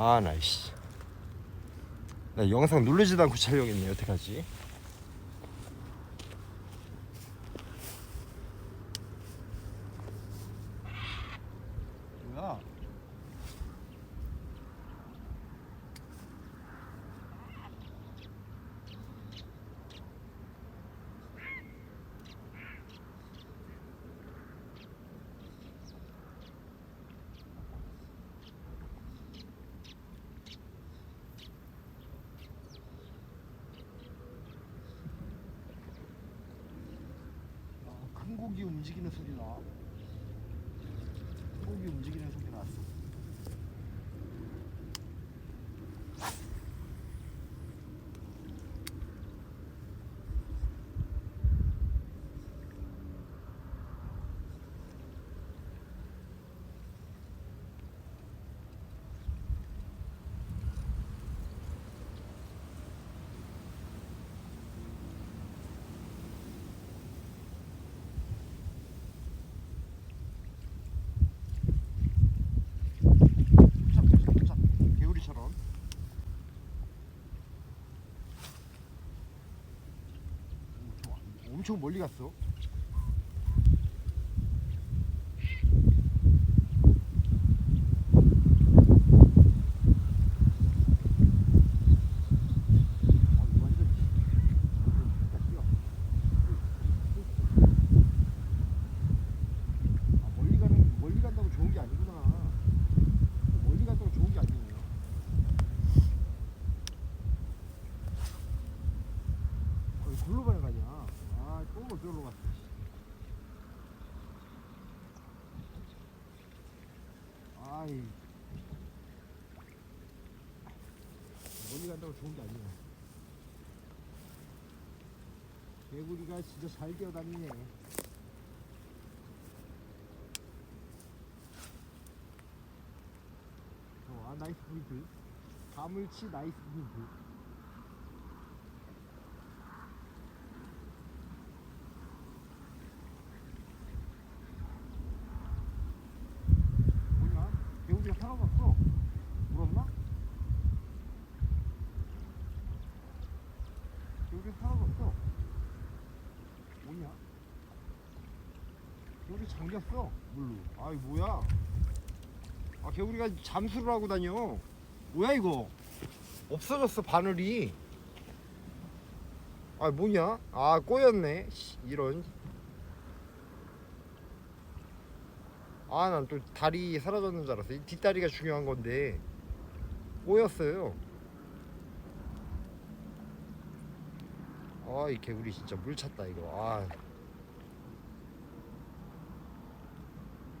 아 나이씨. 나 영상 누르지도 않고 촬영했네 어떡하지 뭐야? 아, 큰 고기 움직이는 소리 나. 큰 고기 움직이는 소리 났어. 자, 자, 개구리처럼. 오, 좋아. 엄청 멀리 갔어. 아, 이거 완전 진짜 뛰어. 아, 멀리 가는 멀리 간다고 좋은 게 아니구나. 멀리 간다고 좋은 게 아니에요. 어, 이거 골로 가야 가냐? 아, 또 어디로 갔어? 씨. 아이. 멀리 간다고 좋은 게 아니야. 개구리가 진짜 잘 뛰어다니네. 어, 아, 나이스 포인트. 가물치 나이스 포인트. 뭐냐? 개구리가 살아갔어. 물었나? 개구리 살아갔어. 뭐냐? 개구리 잠겼어. 물로. 아이 뭐야? 아 개구리가 잠수를 하고 다녀. 뭐야 이거? 없어졌어 바늘이. 아 뭐냐? 아 꼬였네. 씨, 이런. 아 난 또 다리 사라졌는 줄 알았어. 이 뒷다리가 중요한 건데. 꼬였어요. 아 이 개구리 진짜 물 찼다 이거. 아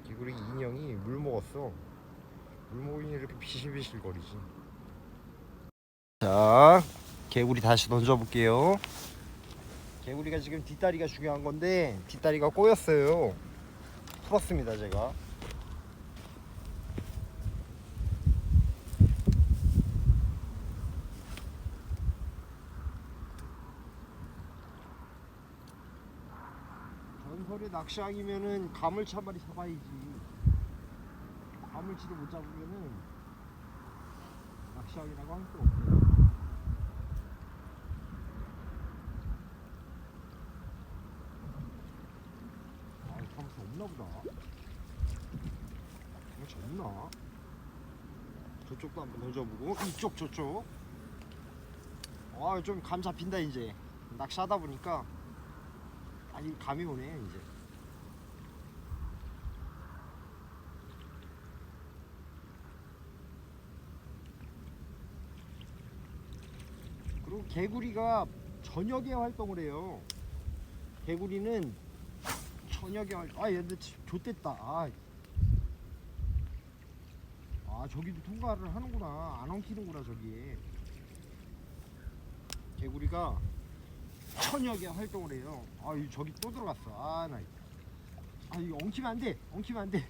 개구리 인형이 물 먹었어 물 먹이니 이렇게 비실비실 거리지. 자, 개구리 다시 던져 볼게요. 개구리가 지금 뒷다리가 중요한 건데 뒷다리가 꼬였어요. 풀었습니다 제가. 전설의 낚시왕이면은 가물치 한 마리 잡아야지. 가물치도 못 잡으면은 낚시하기라고 할 수 없어요. 아, 가물치 없나 보다. 가물치 없나? 저쪽도 한번 던져보고 이쪽 저쪽. 아, 좀 감 잡힌다 이제. 낚시하다 보니까 아니 감이 오네 이제. 그리고 개구리가 저녁에 활동을 해요. 개구리는 저녁에 활. 아 얘들 좋댔다. 아. 아 저기도 통과를 하는구나. 안 엉키는구나 저기에. 개구리가 저녁에 활동을 해요. 아이 저기 또 들어갔어. 아 나. 아 이거 엉키면 안 돼. 엉키면 안 돼.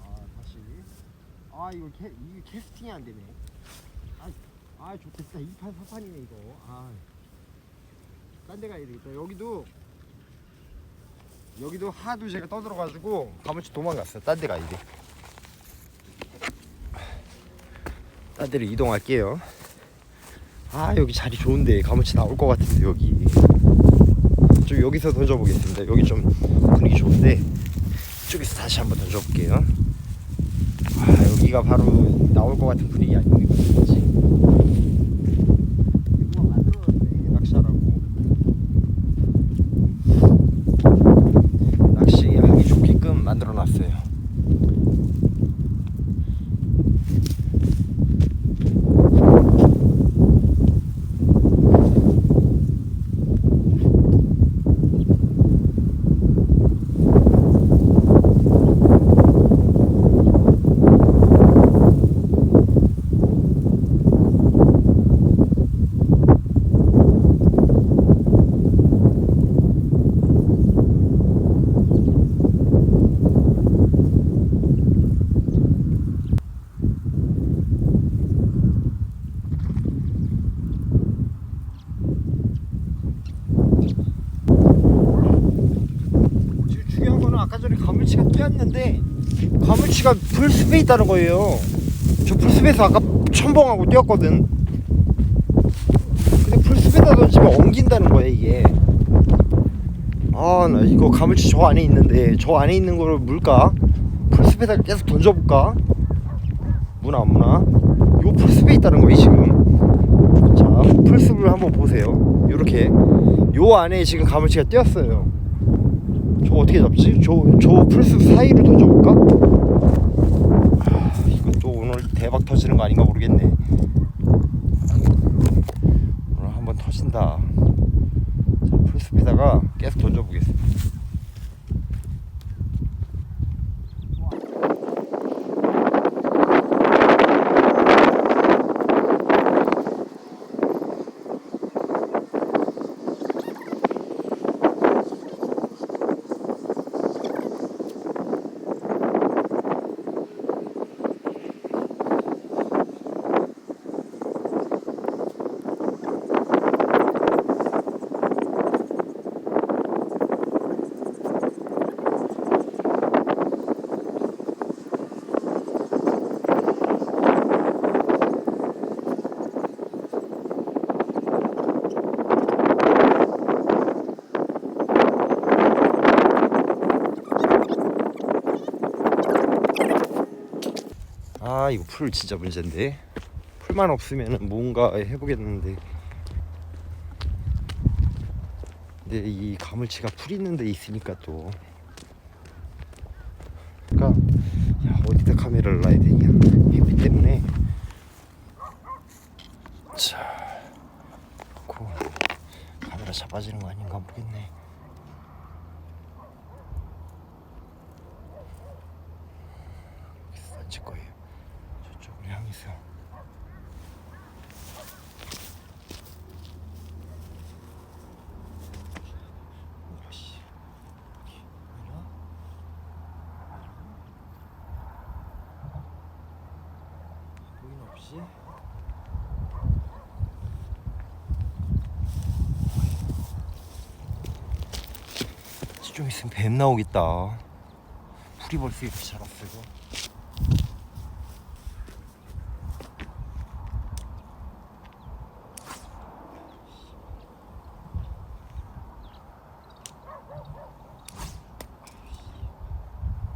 아 다시. 아 이거 캐 이게 캐스팅이 안 되네. 아, 아 좋겠다. 2판 4판이네 이거. 아. 딴 데 가야 되겠다. 여기도 여기도 하도 제가 떠들어가지고 가물치 도망갔어요. 딴 데 가야 돼. 딴 데로 이동할게요. 아 여기 자리 좋은데 가물치 나올 것 같은데 여기. 좀 여기서 던져보겠습니다. 여기 좀 분위기 좋은데 이쪽에서 다시 한번 던져볼게요. 아 여기가 바로 나올 것 같은 분위기 아닙니까? 이거 만들어놨네 낚시하라고. 낚시하기 좋게끔 만들어놨어요. 거는 아까 전에 가물치가 뛰었는데 가물치가 풀숲에 있다는 거예요. 저 풀숲에서 아까 첨벙하고 뛰었거든. 근데 풀숲에다 던지면 엉긴다는 거야 이게. 아 나 이거 가물치 저 안에 있는데 저 안에 있는 거를 물까? 풀숲에다 계속 던져볼까? 무나 안 무나? 요 풀숲에 있다는 거예요 지금. 자 풀숲을 한번 보세요. 요렇게 요 안에 지금 가물치가 뛰었어요. 저 어떻게 잡지? 저, 저 풀숲 사이로 던져볼까? 아, 이것도 오늘 대박 터지는 거 아닌가 모르겠네. 오늘 한번 터진다. 자, 풀숲에다가 계속 던져보겠습니다. 아 이거 풀 진짜 문제인데. 풀만 없으면 뭔가 해보겠는데. 근데 이 가물치가 풀 있는 데 있으니까 또. 그러니까 야 어디다 카메라를 놔야 되냐? 햇빛 때문에? 자 놓고 카메라 잡아지는 거 아닌가 모르겠네 여기서 던질 거예요 저쪽을 향해서 이것이 여기 하나 보이는 없이. 좀 있으면 뱀 나오겠다. 풀이 벌써 이렇게 자랐어 이거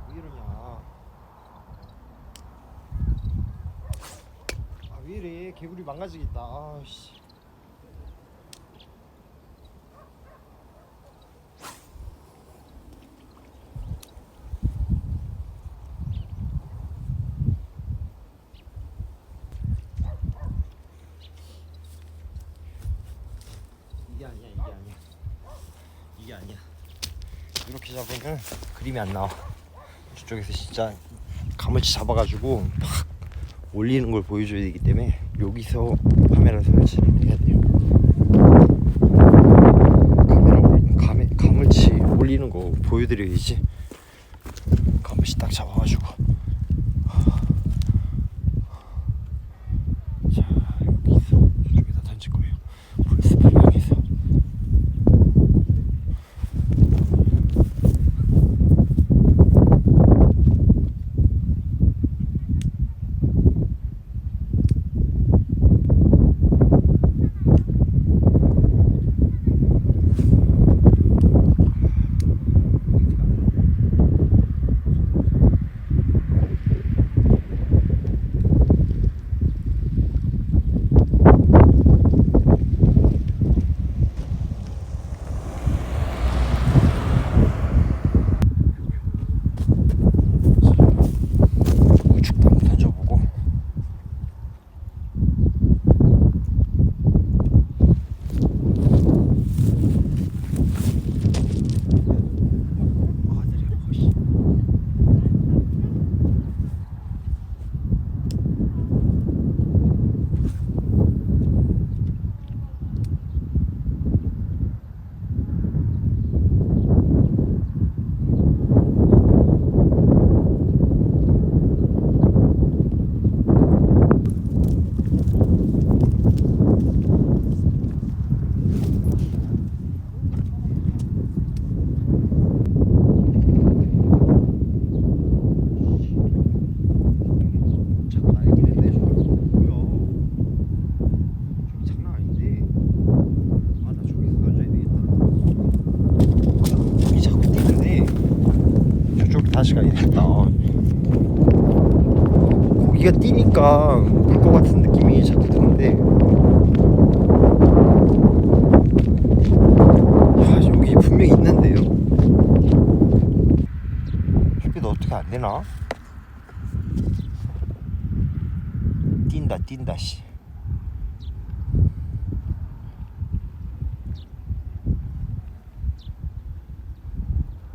왜 이러냐 아 왜 이래 개구리 망가지겠다. 아씨. 이게 아니야 이게 아니야. 이게 아니야. 이렇게 잡으면 그림이 안 나와. 저쪽에서 진짜 가물치 잡아가지고 팍 올리는 걸 보여줘야 되기 때문에 여기서 카메라 설치를 해야 돼요. 카메라 올, 가메, 가물치 올리는 거 보여드려야지. 가물치 딱 잡아가지고 어떻게 안 되나? 뛴다 뛴다 씨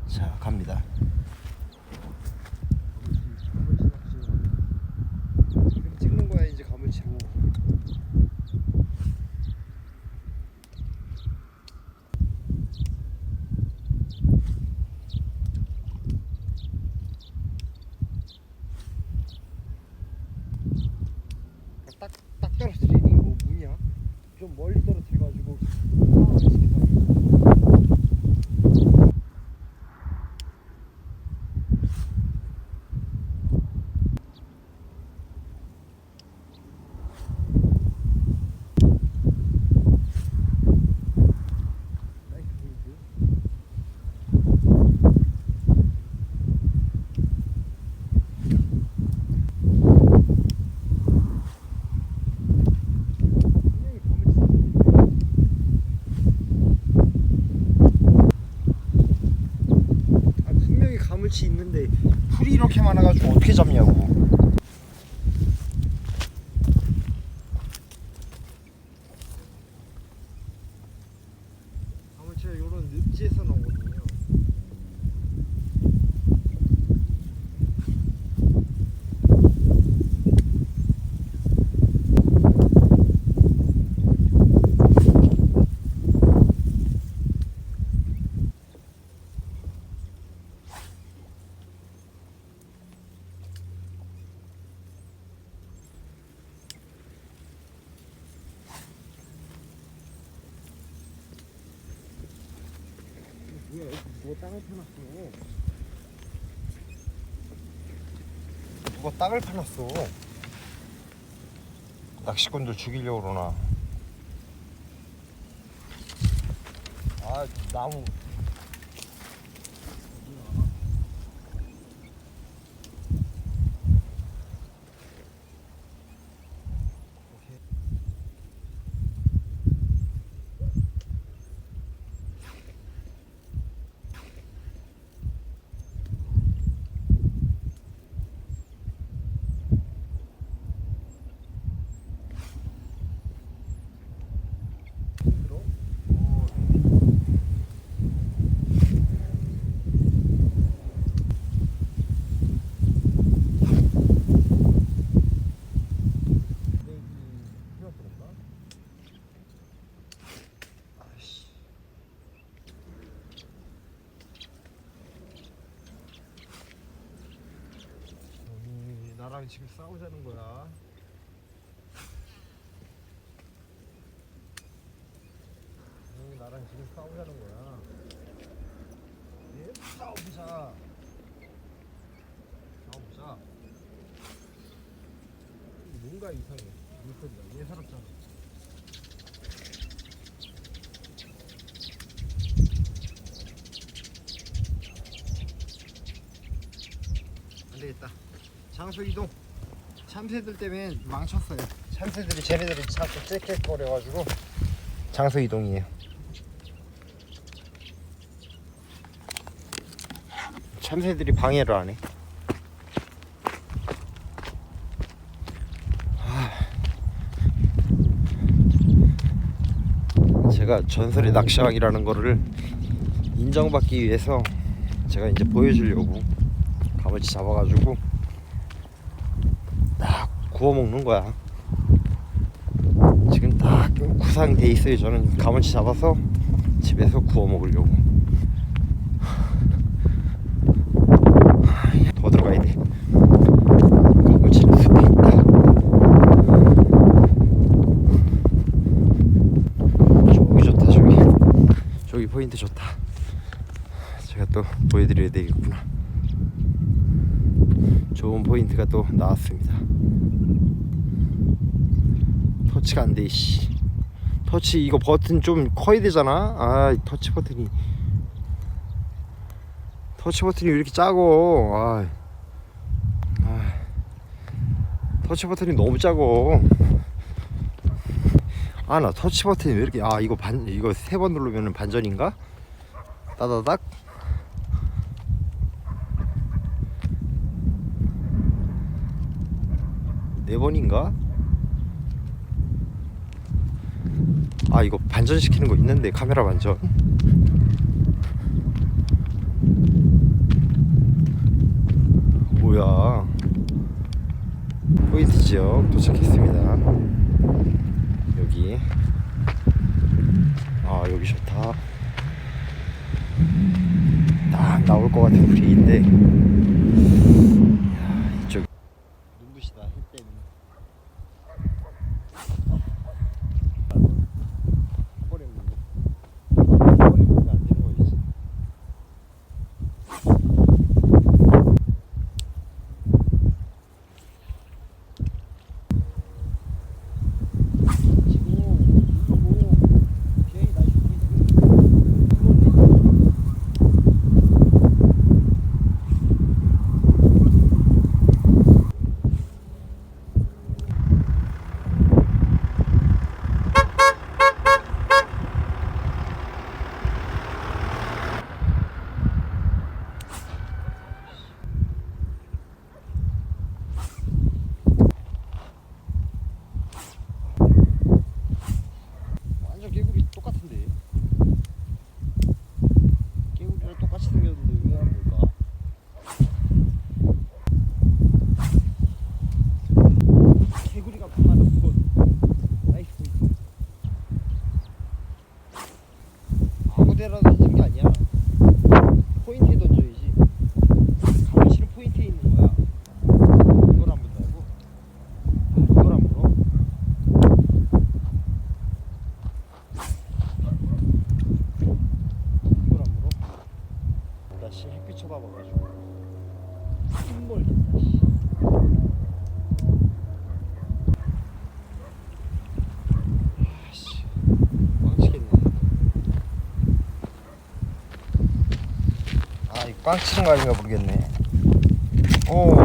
자, 갑니다. 이렇게 찍는 거야 이제 가물치로. 딱딱 떨어뜨리니 뭐 뭐냐? 좀 멀리 떨어뜨려가지고 상황을 시켜서. 나이스 보이즈. 분명히 가물치 아 분명히 가물치 있는데 풀이 이렇게 많아가지고 어떻게 잡냐고 가물치가 이런 늪지에서 나오거든요 뭐야 여기 누가 땅을 파놨어 누가 땅을 파놨어. 낚시꾼들 죽이려고 그러나. 아 나무 힘들어? 어, 내기 필요할 건가? 아씨. 나랑 지금 싸우자는 거야. 형이 나랑 지금 싸우자는 거야. 예? 싸워보자. 싸워보자. 뭔가 이상해. 물소리가 예사롭잖아. 안 되겠다. 장소 이동. 참새들 때문에 망쳤어요. 참새들이 쟤네들이 자꾸 짹짹거려가지고 장소 이동이에요. 참새들이 방해를 안 해. 아. 제가 전설의 낚시왕이라는 거를 인정받기 위해서 제가 이제 보여주려고 가물치 잡아가지고 딱 구워 먹는 거야. 지금 딱 구상이 돼 있어요. 저는 가물치 잡아서 집에서 구워 먹으려고. 더 들어가야 돼. 가물치는 숲에 있다. 저기 좋다 저기. 저기 포인트 좋다. 제가 또 보여드려야 되겠구나. 좋은 포인트가 또 나왔습니다. 터치가 안 돼, 씨. 터치 이거 버튼 좀 커야 되잖아. 아, 터치 버튼이 터치 버튼이 왜 이렇게 작어? 아, 터치 버튼이 너무 작어. 아나 터치 버튼이 왜 이렇게 아 이거 반 이거 세 번 누르면 반전인가? 따다닥. 네 번인가? 아 이거 반전시키는 거 있는데 카메라 반전. 뭐야? 포인트 지역 도착했습니다. 여기. 아 여기 좋다. 딱 나올 것 같은 분위기인데. 이야, 이쪽. 눈부시다 해 때문에 한 번에 물고 한 번에 물면 안 되는 거였어 치고 누르고 오케이 나이스 피스 완전 개구리 똑같은데 개구리랑 똑같이 생겼는데 왜 안 볼까? 개구리가 그만 그건 나이스 포인트 아무데나 던지는 게 아니야 포인트에 던져야지 가면 싫은 포인트에 있는 거야 이걸 안 본다고? 아, 이걸 안 물어? 이걸 안 물어? 쳐다봐가지고. 씨. 아씨 치는 거 아닌가 모르겠네. 오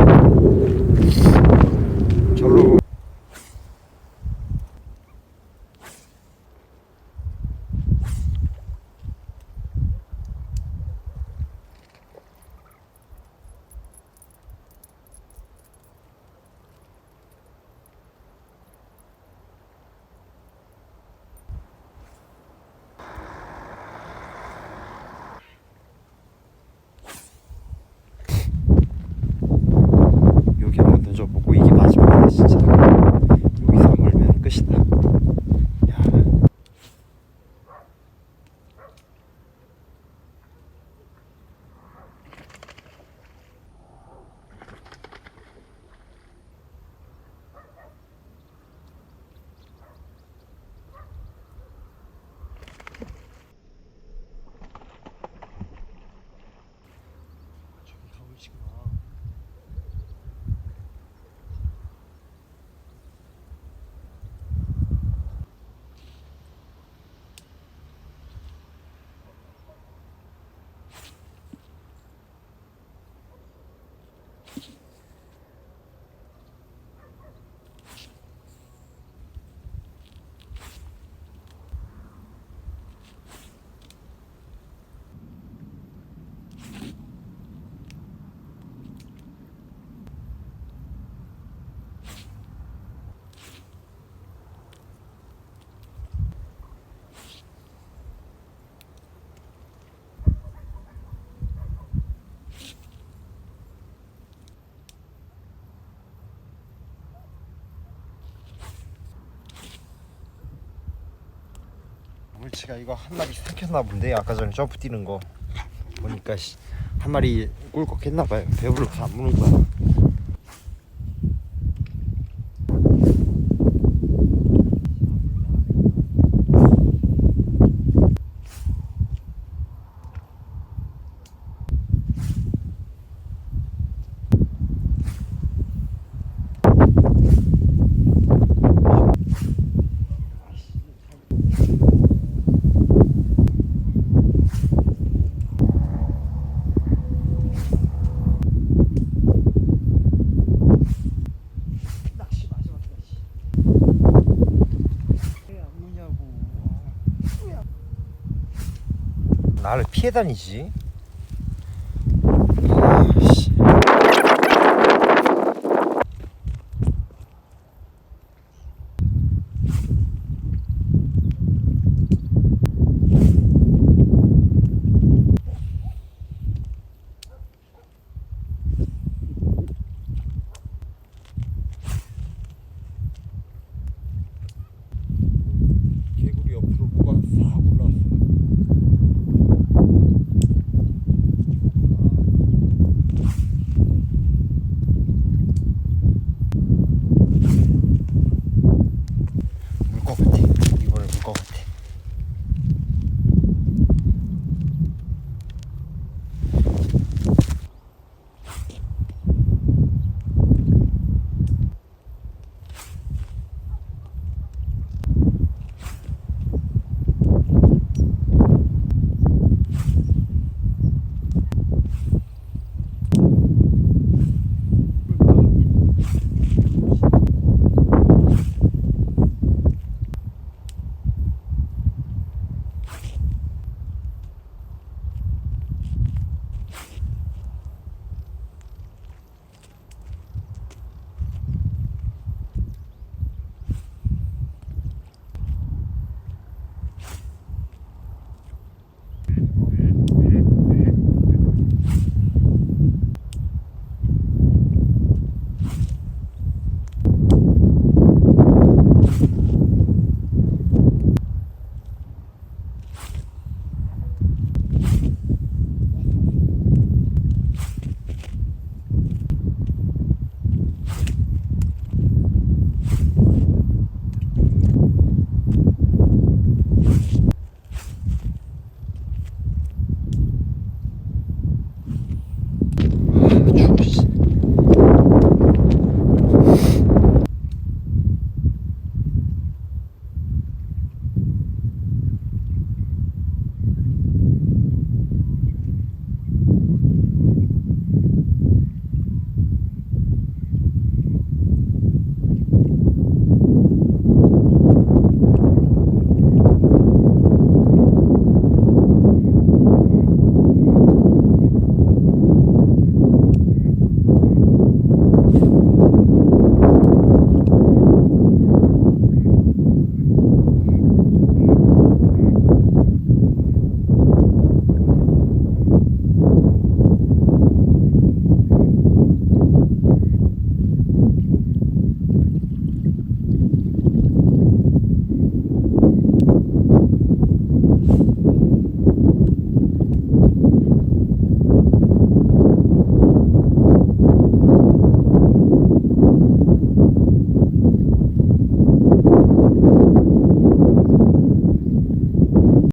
물치가 이거 한 마리 삼켰나 본데 아까 전에 점프 뛰는 거 보니까 씨, 한 마리 꿀꺽 했나 봐요. 배불러서 안 무는 거야. 피해 다니지?